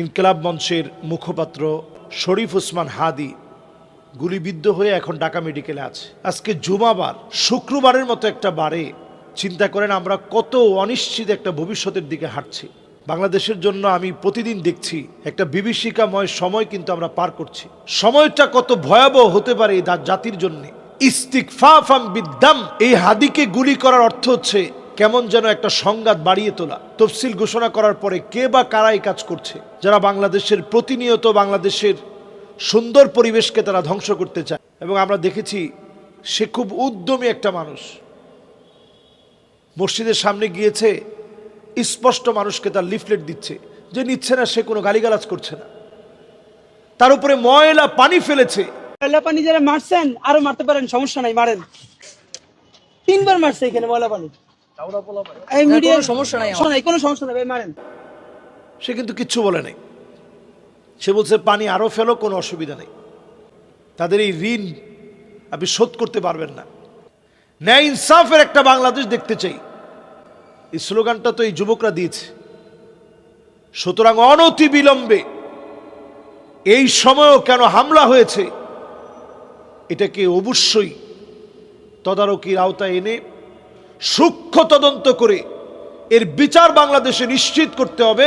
ইনকলাব মঞ্চের মুখপাত্র শরীফ ওসমান হাদি গুলিবিদ্ধ হয়ে এখন ঢাকা মেডিকেলে আছে। আজকে জুমাবার, শুক্রবারের মতো একটা বারে চিন্তা করেন আমরা কত অনিশ্চিত একটা ভবিষ্যতের দিকে হাঁটছি। বাংলাদেশের জন্য আমি প্রতিদিন দেখছি একটা বিভীষিকাময় সময় কিন্তু আমরা পার করছি। সময়টা কত ভয়াবহ হতে পারে এই জাতির জন্য। ইস্তিকফাফাম বিদ্যাম এই হাদিকে গুলি করার অর্থ হচ্ছে কেমন যেন একটা সংঘাত বাড়িয়ে তোলা। তফসিল ঘোষণা করার পরে কে বা কারা এই কাজ করছে? যারা বাংলাদেশের প্রতিনিয়ত বাংলাদেশের সুন্দর পরিবেশকে তারা ধ্বংস করতে চায়। এবং আমরা দেখেছি সে খুব উদ্যমী একটা মানুষ। মসজিদের সামনে গিয়েছে, স্পষ্ট মানুষকে তার লিফলেট দিচ্ছে। যে নিচ্ছে না, সে কোনো গালিগালাজ করছে না। তার উপরে ময়লা পানি ফেলেছে। ময়লা পানি যারা মারছেন, আরও মারতে পারেন, সমস্যা নাই, মারেন। তিনবার মারছে এখানে ময়লা পানি। এই মিডিয়া সমস্যা নাই নাই কোনো সমস্যা নাই মারেন। সে কিন্তু কিচ্ছু বলে নাই। সে বলছে পানি আরও ফেলো কোনো অসুবিধা নেই। তাদের এই ঋণ আপনি শোধ করতে পারবেন না। ন্যায় ইনসাফের একটা বাংলাদেশ দেখতে চাই। এই স্লোগানটা তো এই যুবকরা দিয়েছে। সুতরাং অনতি বিলম্বে এই সময়ও কেন হামলা হয়েছে এটাকে অবশ্যই তদারকির আওতায় এনে সূক্ষ্ম তদন্ত করে এর বিচার বাংলাদেশে নিশ্চিত করতে হবে।